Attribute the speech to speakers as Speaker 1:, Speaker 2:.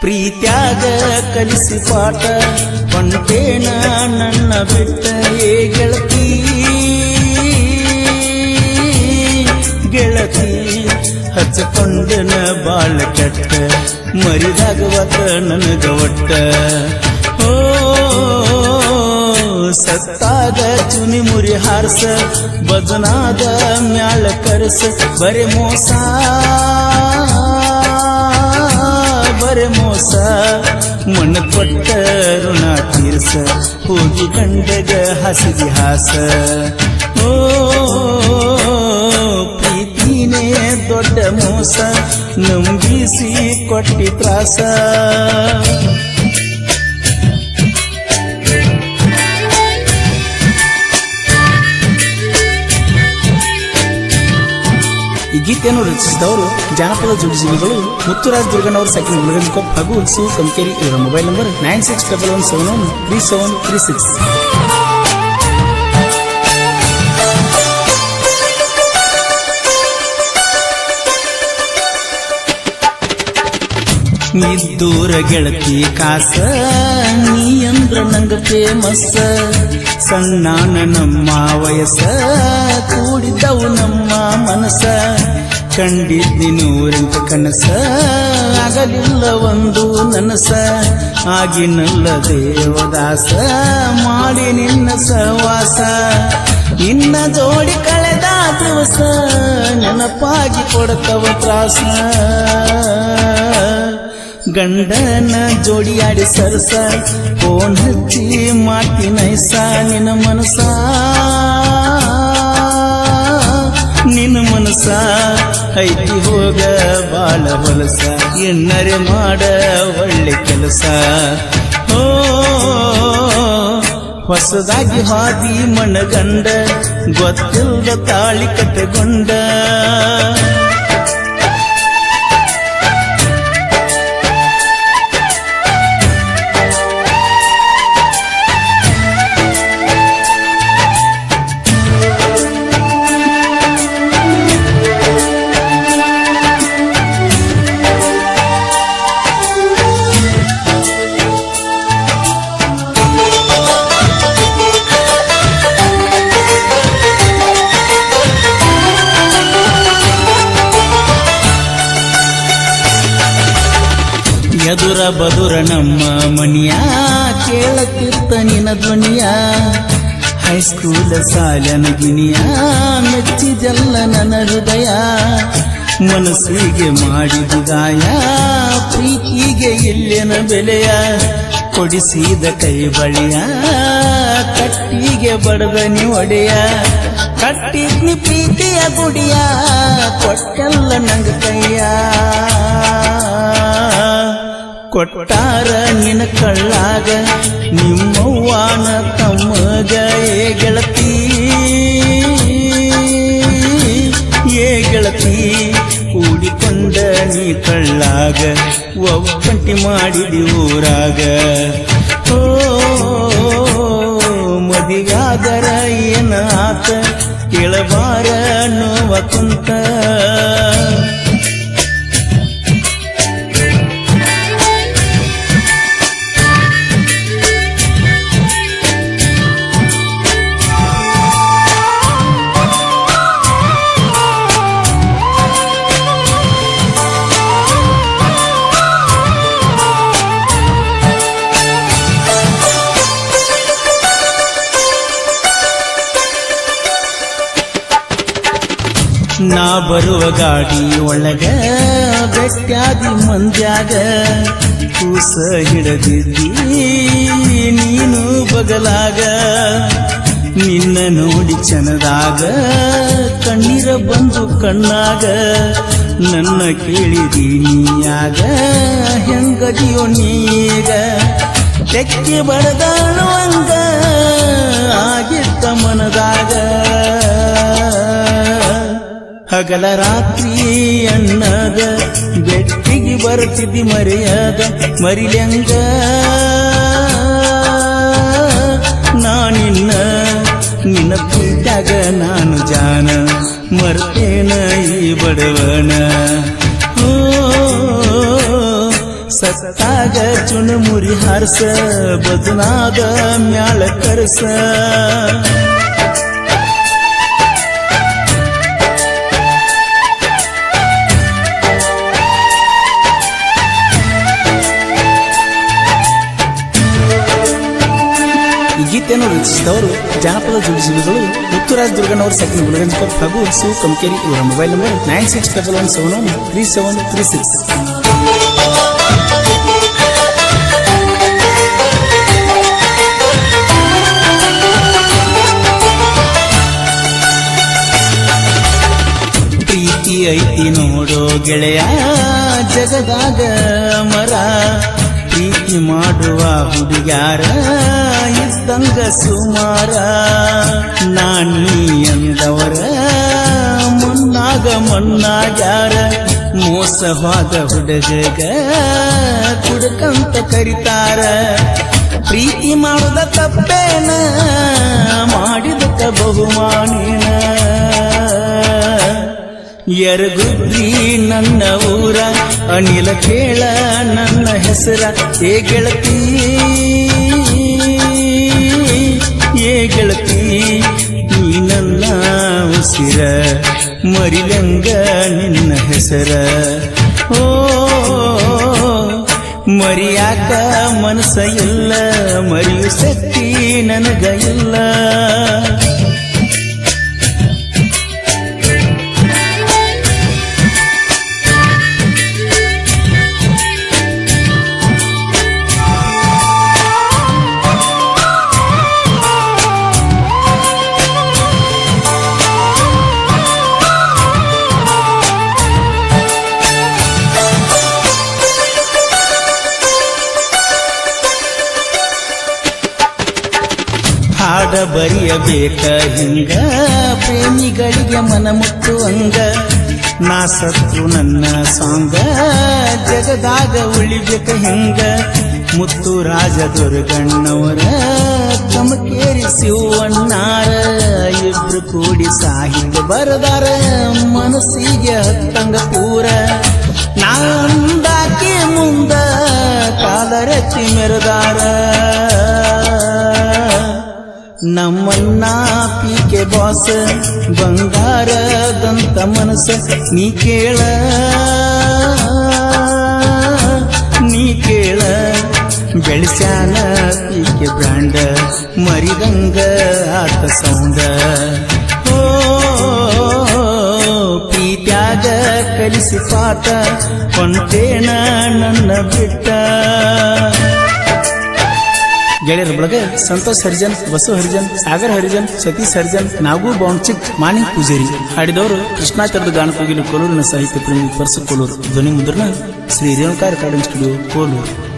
Speaker 1: ಪ್ರೀತ್ಯಾಗ ಕಲಿಸಿ ಪಾಠ ಹೊಂಟೇನ ನನ್ನ ಬಿಟ್ಟ ಏ ಗೆಳತಿ. ಗೆಳತಿ, ಹಚ್ಚಕೊಂಡನ ಬಾಳ ಕೆಟ್ಟ ಮರಿದಾಗವತ ನನಗ ಒಟ್ಟ. ಓ ಚುನಿ ಮುರಿ ಹಾರಸ ಬದನಾದ ಮ್ಯಾಲ ಕರ್ಸ, ಬರೆ ಮೋಸ. ಬರೆ ಮೋಸ ಮಣ್ಣ ಕೊಟ್ಟ ಋಣ ತೀರ್ಸ, ಹೋಗಿ ಗಂಡಗ ಹಸಿದಿ ಹಾಸ. ಓ, ಪ್ರೀತಿನೇ ದೊಡ್ಡ ಮೋಸ ನಂಬಿಸಿ ಕೊಟ್ಟಿ ತ್ರಾಸ. ಗೀತೆಯನ್ನು ರಚಿಸಿದವರು ಜಾನಪದ ಜೋಡಿಸಿಗಳು ಮುತ್ತುರಾಜ್ ದುರ್ಗನವರ ಸೆಕೆಂಡ್ ಮುಳಗಂಕೊಪ್ ಹಾಗೂ ಶಿವ ಕಂಕೇರಿ ಇವರ mobile number nine six double one seven one three seven three six ಇದ್ದೂರ ಗೆಳತಿ ಕಾಸ, ನೀ ಅಂದ್ರ ನಂಗ ಫೇಮಸ್ ಸಣ್ಣಾನ ನಮ್ಮ ವಯಸ್ಸ ಕೂಡಿದ್ದವು ನಮ್ಮ ಮನಸ್ಸ. ಕಂಡಿದ್ದಿ ಕನಸ, ಆಗಲಿಲ್ಲ ಒಂದು ನನಸ. ಆಗಿನಲ್ಲ ದೇವದಾಸ, ಮಾಡಿ ನಿನ್ನ ಸವಾಸ ನಿನ್ನ ಜೋಡಿ ಕಳೆದ ದಿವಸ, ನೆನಪಾಗಿ ಕೊಡತವ ತ್ರಾಸ. ಗಂಡನ ಜೋಡಿಯಾಡಿ ಸರಸ ಫೋನ್ ಹಚ್ಚಿ ಮಾತಿ ನೈಸ, ನಿನ್ನ ಮನಸ. ನಿನ್ನ ಮನಸ ಐತಿ ಹೋಗ ಬಾಳ ಹೊಲಸ, ಎನ್ನರೆ ಮಾಡ ಒಳ್ಳೆ ಕೆಲಸ. ಓ, ಹೊಸದಾಗಿ ಹಾದಿ ಮಣಗಂಡ ಗೊತ್ತಿಲ್ಲದ ತಾಳಿ ಕಟ್ಟಗೊಂಡ ಎದುರ ಬದುರ ನಮ್ಮ ಮನಿಯ? ಕೇಳತಿರ್ತ ನಿನ ಧ್ವನಿಯ? ಹೈಸ್ಕೂಲ ಸಾಲನ ಗಿನಿಯ ಮೆಚ್ಚಿದೆಲ್ಲ ನನ್ನ ಹೃದಯ? ಮನಸ್ಸಿಗೆ ಮಾಡಿದ ಗಾಯ? ಪ್ರೀತಿಗೆ ಎಲ್ಲಿನ ಬೆಲೆಯ? ಕೊಡಿಸಿದ ಕೈ ಬಳಿಯ? ಕಟ್ಟಿಗೆ ಬಡದನಿ ಒಡೆಯ? ಕಟ್ಟಿದ್ನಿ ಪ್ರೀತಿಯ ಗುಡಿಯ? ಕೊಟ್ಟೆಲ್ಲ ನಂಗ ಕೈಯ? ಕೊಟ್ಟಾರ ನಿನ್ನ ಕಳ್ಳಾಗ, ನಿಮ್ಮವ್ವಾನ ತಮ್ಮಗ ಏ ಗೆಳತಿ. ಏ ಗೆಳತಿ, ಕೂಡಿಕೊಂಡ ನೀ ಕಳ್ಳಾಗ ಒಬ್ಬಂಟಿ ಮಾಡಿದಿ ಊರಾಗ. ಓ ಮದಿಗಾದರ ಏನ ಆತ ಕೇಳಬಾರ ನೋವ ಕುಂತ. ನಾ ಬರುವ ಗಾಡಿ ಒಳಗ ಬೆಟ್ಟಾದಿ ಮಂದ್ಯಾಗ ಕೂಸ ಹಿಡದಿದ್ದಿ, ನೀನು ಬಗಲಾಗ. ನಿನ್ನ ನೋಡಿ ಚನದಾಗ ಕಣ್ಣೀರ ಬಂದು ಕಣ್ಣಾಗ, ನನ್ನ ಕೇಳಿದಿ ನೀಯಾಗ, ಹೆಂಗದಿಯೋ ನೀಗ. ತೆಕ್ಕಿ ಬಡದಾಳುವಂಗ ಆಗಿತ್ತ ಮನದಾಗ. ಹಗಲ ರಾತ್ರಿ ಅಣ್ಣದ, ಬೆಟ್ಟಿಗೆ ಬರ್ತಿದ್ದಿ ಮರೆಯದ ಮರಿಲಂಗ. ನಾನಿನ್ನ ನಿನ್ನ ಪ್ರೀತ್ಯಾಗ ನಾನು ಜಾನ, ಮರ್ತೇನ ಈ ಬಡವನ. ಸತ್ತಾಗ ಚುಣುಮುರಿ ಹಾರಸ, ಬದನಾದ ಮ್ಯಾಲ ಕರ್ಸ. ಈ ಗೀತೆಯನ್ನು ರಚಿಸಿದವರು ಜಾನಪದ ಜುಡಿಸುಗಳು ಮುತ್ತುರಾಜ್ ದುರ್ಗನವರ ಸೆಕೆಂಡ್ ಗುಲಗಂಜಕರ್ ಹಾಗೂ ಶಿವ ಕಮಕೇರಿ ಇವರ mobile number nine six double one seven one three seven three six. ಪ್ರೀತಿ ಐತಿ ನೋಡೋ ಗೆಳೆಯ ಜಗದಾಗ ಮರ ಪ್ರೀತಿ ಮಾಡುವ ಹುಡುಗ್ಯಾರ ಇದ್ದಂಗ ಸುಮಾರ ನಾನೀ ಎಂದವರ ಮುನ್ನಾಗ ಮುನ್ನಾಗ್ಯಾರ ಮೋಸವಾದ ಹುಡುಗಗ ಕುಡುಕಂತ ಕರಿತಾರ. ಪ್ರೀತಿ ಮಾಡುದ ತಪ್ಪೇನ ಮಾಡಿದಕ್ಕ ಬಹುಮಾನೇನ. ಎರಗುದ್ರಿ ನನ್ನ ಊರ, ಅನಿಲ ಕೇಳ ನನ್ನ ಹೆಸರ, ಏ ಗೆಳತಿ. ಗೆಳತಿ ನೀ ನನ್ನ ಉಸಿರ ಮರಿಲಂಗ ನಿನ್ನ ಹೆಸರ. ಓ, ಮರಿಯಾಕ ಮನಸ ಇಲ್ಲ ಮರಿಯು ಶಕ್ತಿ ನನಗ ಇಲ್ಲ. ಹಾಡ ಬರೆಯಬೇಕ ಹಿಂಗ? ಪ್ರೇಮಿಗಳಿಗೆ ಮನ ಮುಟ್ಟುವಂಗ ನಾ ಸತ್ತು ನನ್ನ ಸಾಂಗ? ಜಗದಾಗ ಉಳಿಬೇಕ ಹಿಂಗ? ಮುತ್ತು ರಾಜ ದುರ್ಗಣ್ಣವರ ಕಮಕೇರಿ ಶಿವಣ್ಣಾರ, ಇಬ್ರು ಕೂಡಿ ಸಾಹಿತ್ಯ ಬರದಾರ, ಮನಸ್ಸಿಗೆ ಹತ್ತಂಗ ಪೂರ. ನಾಂದಾಕಿ ಮುಂದ ಕಾಲರತಿ ಮೆರೆದಾರ. ನಮ್ಮನ್ನ ಪೀಕೆ ಬಾಸ, ಬಂಗಾರದಂತ ಮನಸ್ಸ ನೀ ಕೇಳ. ನೀ ಕೇಳ, ಬೆಳೆಸ್ಯಾನ ಪೀಕೆ ಬ್ರಾಂಡ, ಮರಿದಂಗ ಆತ ಸೌಂಡ. ಓ ಪ್ರೀತ್ಯಾಗ ಕಲಿಸಿ ಪಾತ ಕೊಂಟೇನ ನನ್ನ ಬಿಟ್ಟ. ಗೆಳೆಯರ ಬಳಗ ಸಂತೋಷ್ ಹರಿಜನ್ ಬಸು ಹರಿಜನ್, ಸಾಗರ್ ಹರಿಜನ್, ಸತೀಶ್ ಹರಿಜನ್ ನಾಗು ಬೌಂಚಿಕ್ ಮಾಣಿ ಪೂಜೇರಿ ಹಾಡಿದವರು ಕೃಷ್ಣಾಚಾರದ ಗಾನ ಕೋಗಿಲು ಕೋಲೂರಿನ ಸಾಹಿತ್ಯ ಪ್ರೇಮಿ ಪರ್ಸು ಕೋಲೂರು. ಧ್ವನಿ ಮುದ್ರಣ ಶ್ರೀ ರೇಣುಕಾ ರೆಕಾರ್ಡಿಂಗ್ ಸ್ಟುಡಿಯೋ ಕೋಲೂರು.